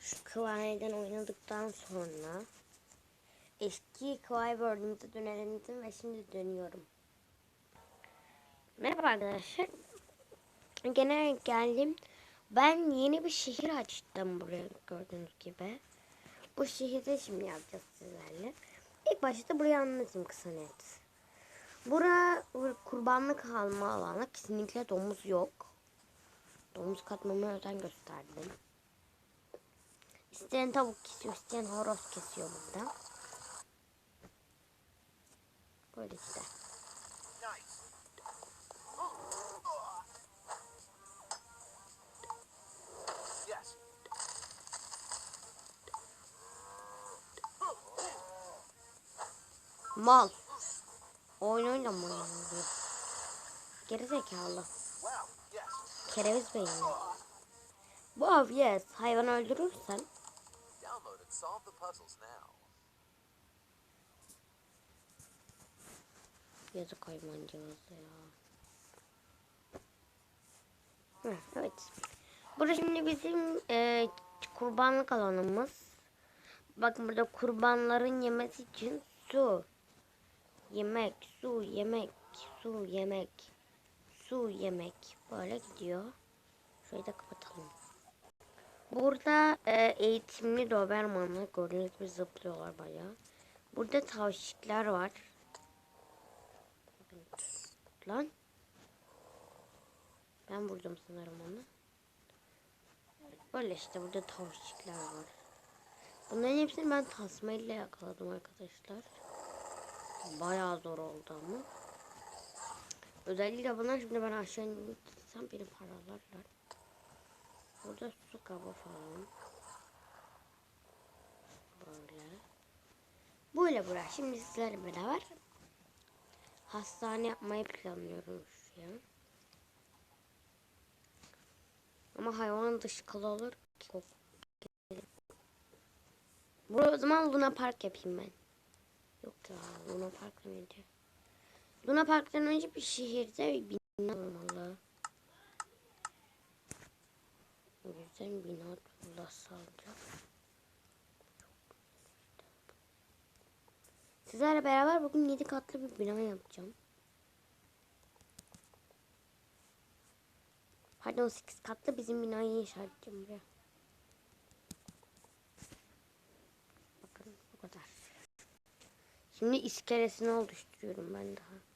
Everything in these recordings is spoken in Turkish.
şu klavyeden oynadıktan sonra eski klavye Word'ümüze dönelim dedim ve şimdi dönüyorum. Merhaba arkadaşlar. Gene geldim. Ben yeni bir şehir açtım buraya gördüğünüz gibi. Bu şehirde şimdi yapacağız sizlerle. İlk başta burayı anlatayım kısa net. Bura kurbanlık alma alanı. Kesinlikle domuz yok. Domuz katmama özen gösterdim. İsteyen tavuk kesiyor, isteyen horoz kesiyor burada. Böyle işte. Mal. Oyun oynama oynuyor. Geri zekalı. Wow. Yes. Kereviz beyinli. Wow yes. Hayvan öldürürsen solve the puzzles now. yazık hayvancağız ya. Evet. Burası şimdi bizim e, kurbanlık alanımız. Bakın burada kurbanların yemesi için su. Yemek, su, yemek, su, yemek, su, yemek. Böyle gidiyor. Şöyle de kapatalım. Burada e, eğitimli Dobermanlar gördüğünüz gibi zıplıyorlar bayağı. Burada tavşikler var. Lan. Ben vurdum sanırım onu. Böyle işte burada tavşikler var. Bunların hepsini ben tasmayla yakaladım arkadaşlar. Bayağı zor oldu ama. Özellikle bunlar şimdi ben aşağı indirsem beni paralarlar. Burada su kabı falan. Böyle. Böyle bura. Şimdi sizlerle beraber hastane yapmayı planlıyorum şu an. Ama hayvan dışkılı olur. Çok. Buraya o zaman Luna Park yapayım ben. Yok ya Luna Park önce. Luna Park'tan önce bir şehirde bir bina olmalı. O yüzden bina tuğlası alacağım. Sizlerle beraber bugün 7 katlı bir bina yapacağım. Pardon 8 katlı bizim binayı inşa buraya. Bakın bu kadar. Şimdi iskelesini oluşturuyorum ben daha.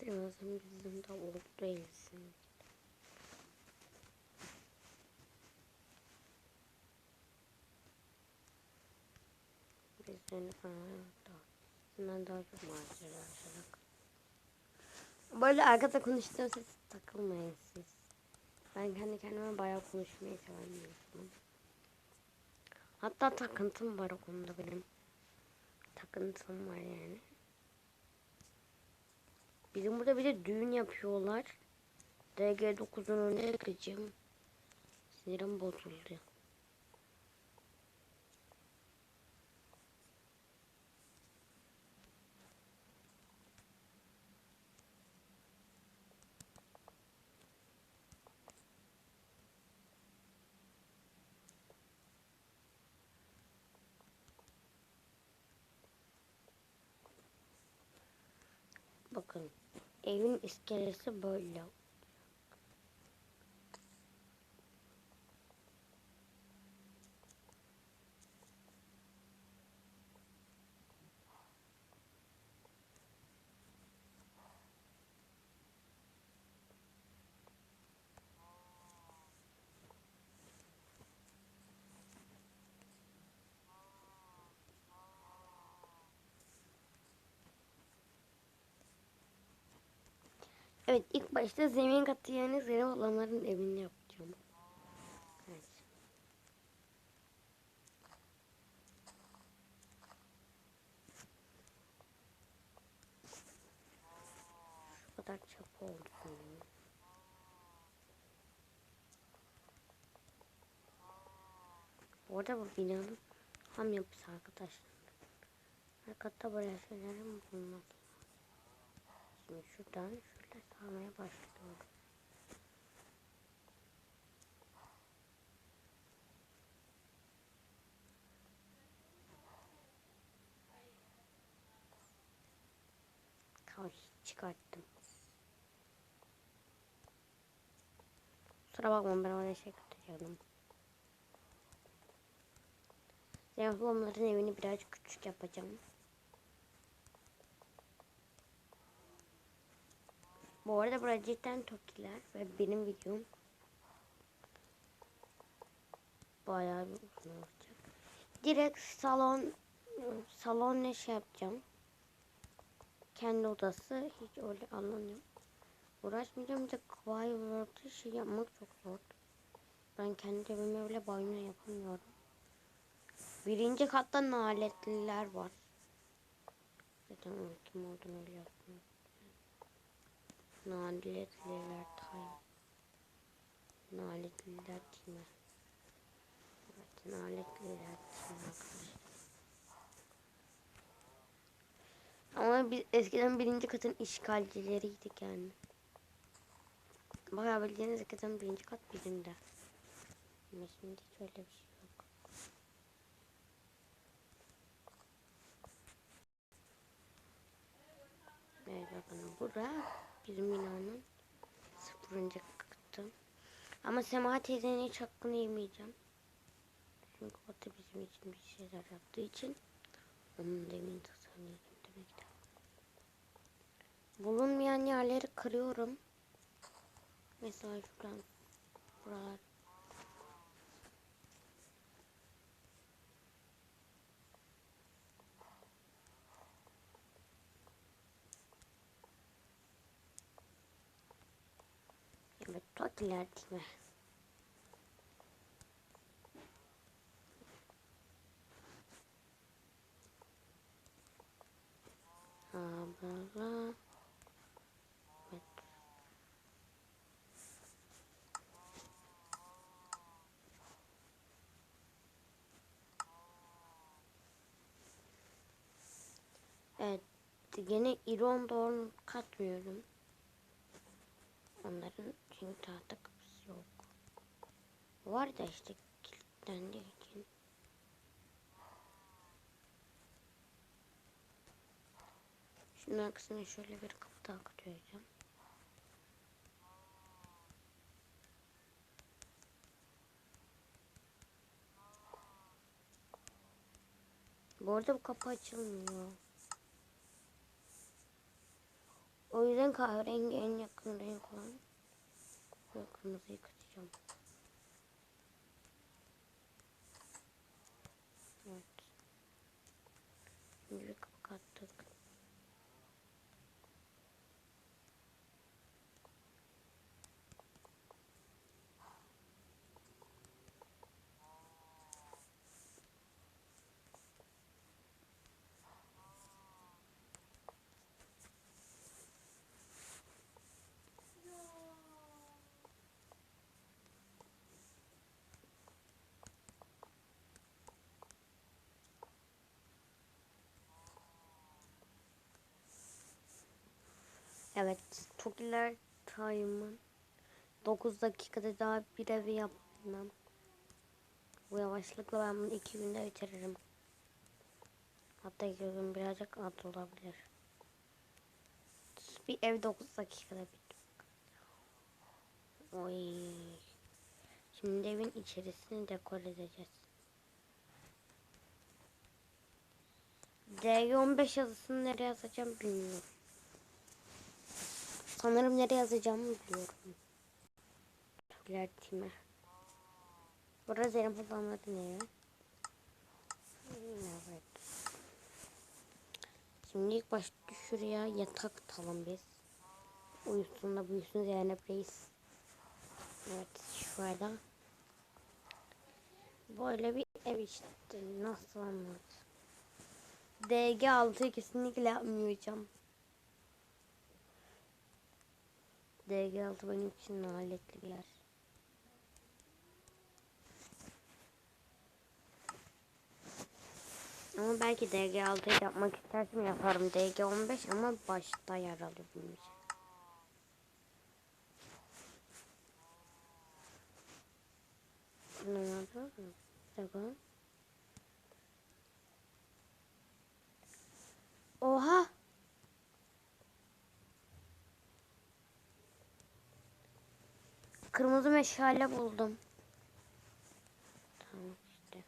Birazdan bizim de oldu elsin. Bizden da. Bundan daha çok macera yaşadık. Böyle arkada konuştuğum ses takılmayın siz. Ben kendi kendime bayağı konuşmayı seven bir insanım. Hatta takıntım var o konuda benim. Takıntım var yani. Bizim burada bir de düğün yapıyorlar. DG9'un önüne kıcım. Sinirim bozuldu. Bakın evin iskelesi böyle. Evet ilk başta zemin katı yani zeynep ablamların evini yapacağım. Evet. Şu kadar çapı oldu sanırım. Bu binanın ham yapısı arkadaşlar. Her katta böyle şeylerin bulunması lazım. Şimdi şuradan şöyle sağmaya başlıyorum. Kaç çıkarttım. Kusura bakma ben oraya şey katacaktım. Zeynep onların evini birazcık küçük yapacağım. Bu arada burası cidden Tokiler ve benim videom bayağı bir uzun olacak. Direkt salon salon ne şey yapacağım. Kendi odası hiç öyle anlamıyorum. Uğraşmayacağım bir de olarak şey yapmak çok zor. Ben kendi evime bile banyo yapamıyorum. Birinci katta naletliler var. Zaten kim olduğunu yapmıyorum. Naletliler time. Naletliler time. Evet naletliler time arkadaşlar. Ama biz eskiden birinci katın işgalcileriydik yani. Bayağı bildiğiniz eskiden birinci kat bizimde. Ama şimdi hiç bir şey yok. Evet bakın bura bizim binanın sıfırıncı katı. Ama Sema teyzenin hiç hakkını yemeyeceğim. Çünkü o da bizim için bir şeyler yaptığı için onun tasarlayacağım tabii ki de. Bulunmayan yerleri kırıyorum. Mesela şuradan buralar Tokiler değil mi? Abla. Evet. Evet, yine iron doğru katmıyorum. Onların çünkü tahta kapısı yok. Var da işte kilitlendiği için. Şunun arkasına şöyle bir kapı daha koyacağım. Bu arada bu kapı açılmıyor. O yüzden kahverengi en yakın renk olan ve kırmızıyı katacağım. Evet. Şimdi Evet, Tokiler Time'ın 9 dakikada daha bir evi yapmam. Bu yavaşlıkla ben bunu 2 günde bitiririm. Hatta 2 gün birazcık az olabilir. Bir ev 9 dakikada bitti. Oy. Şimdi evin içerisini dekor edeceğiz. D15 yazısını nereye yazacağım bilmiyorum. Sanırım nereye yazacağımı biliyorum. Türkler time. Burada Zeynep ablamları ne? Evet. Şimdi ilk başta şuraya yatak atalım biz. Uyusun da büyüsün Zeynep Reis. Evet şöyle. Böyle bir ev işte. Nasıl anlat? DG6'yı kesinlikle yapmayacağım. DG6 benim için aletli bir. Ama belki DG6'yı yapmak istersem yaparım. DG15 ama başta yer alıyor bunun. Ne oldu? Bakalım. Oha! Kırmızı meşale buldum. Tamam işte.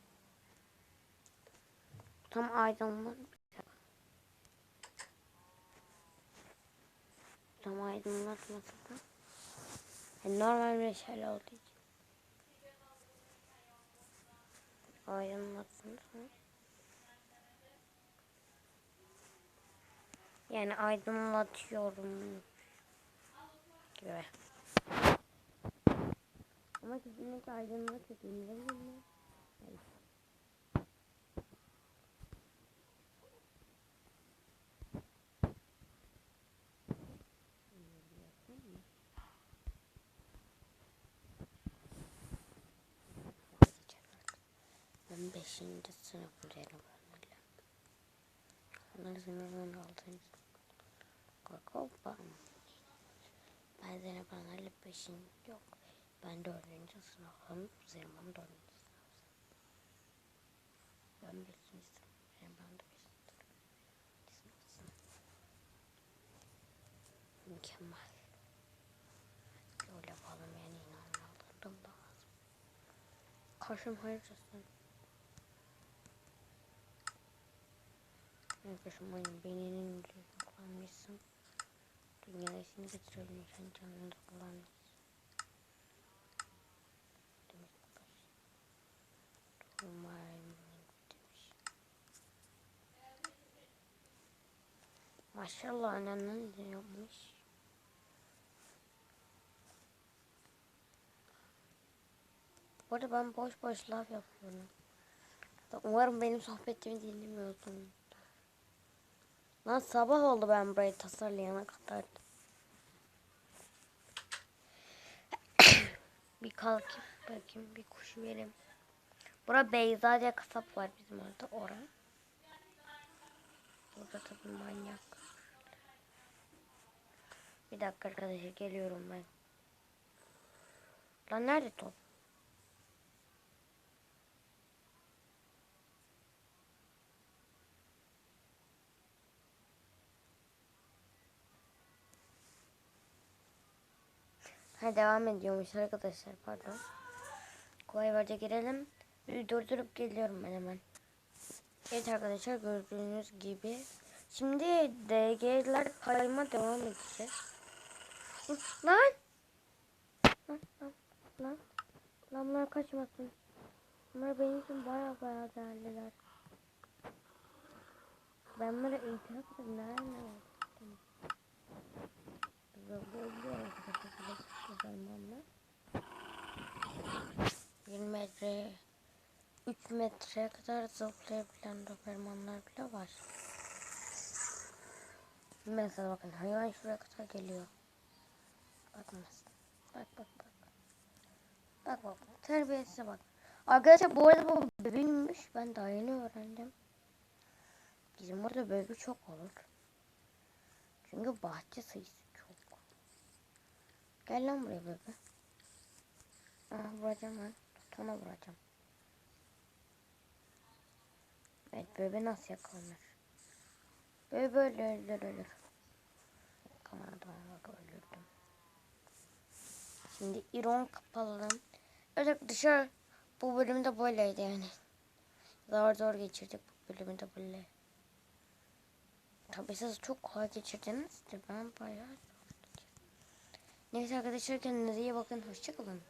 Tam aydınlat. Tam aydınlatması da. Yani normal meşale olduğu için. Aydınlatsın. Yani aydınlatıyorum. Gibi. Ama kesinlikle. Değil mi? Evet. Ben 5. sınıfım Zeynep Hanım'la. Onlar Zeynep 6. Korkopam. Ben Zeynep Hanım'la 5. yok. Ben 4. sınıfım. Zeynep Hanım 4. sınıf. Ben 5. sınıf. Zeynep Hanım da 5. sınıf. Mükemmel. Öyle yapalım yani inanmalarım da lazım. Kaşım hayırcasın. Arkadaşım oyun beyninin kullanmışsın. Dünya işini getirelim. Sen canını kullanmışsın. Demek baş. Demiş. Maşallah annen ne yapmış? Bu arada ben boş boş laf yapıyorum. Umarım benim sohbetimi dinlemiyorsun. Lan sabah oldu ben burayı tasarlayana kadar. bir kalkayım bakayım bir kuş vereyim. Bura Beyza diye kasap var bizim orada ora. Burada tabii manyak. Bir dakika arkadaşlar geliyorum ben. Lan nerede top? Ha devam ediyormuş arkadaşlar pardon. Kolay varca girelim. Durdurup geliyorum ben hemen. Evet arkadaşlar gördüğünüz gibi. Şimdi DG'ler kayma devam edeceğiz. Lan! Lan lan lan. Lan bunlar kaçmasın. Bunlar benim için baya baya değerliler. Ben bunları itiraf edeyim. Nerede? Zamanla. 1 metre 3 metreye kadar zıplayabilen dobermanlar bile var. Mesela bakın hayvan şuraya kadar geliyor. Bakmaz. Bak bak bak. Bak bak. Terbiyesize bak. Arkadaşlar bu arada bu bebekmiş. Ben daha yeni öğrendim. Bizim burada bebek çok olur. Çünkü bahçe sayısı çok. Gel lan buraya bebe. Aha vuracağım ben. Sana vuracağım. Evet bebe nasıl yakalanır? Bebe böyle ölür ölür. Bak öldürdüm. Şimdi iron kapalı. Öyle dışarı bu bölümde böyleydi yani. Zor zor geçirdik bu bölümü de böyle. Tabii siz çok kolay geçirdiniz de ben bayağı zor geçirdim. Neyse arkadaşlar kendinize iyi bakın. Hoşçakalın.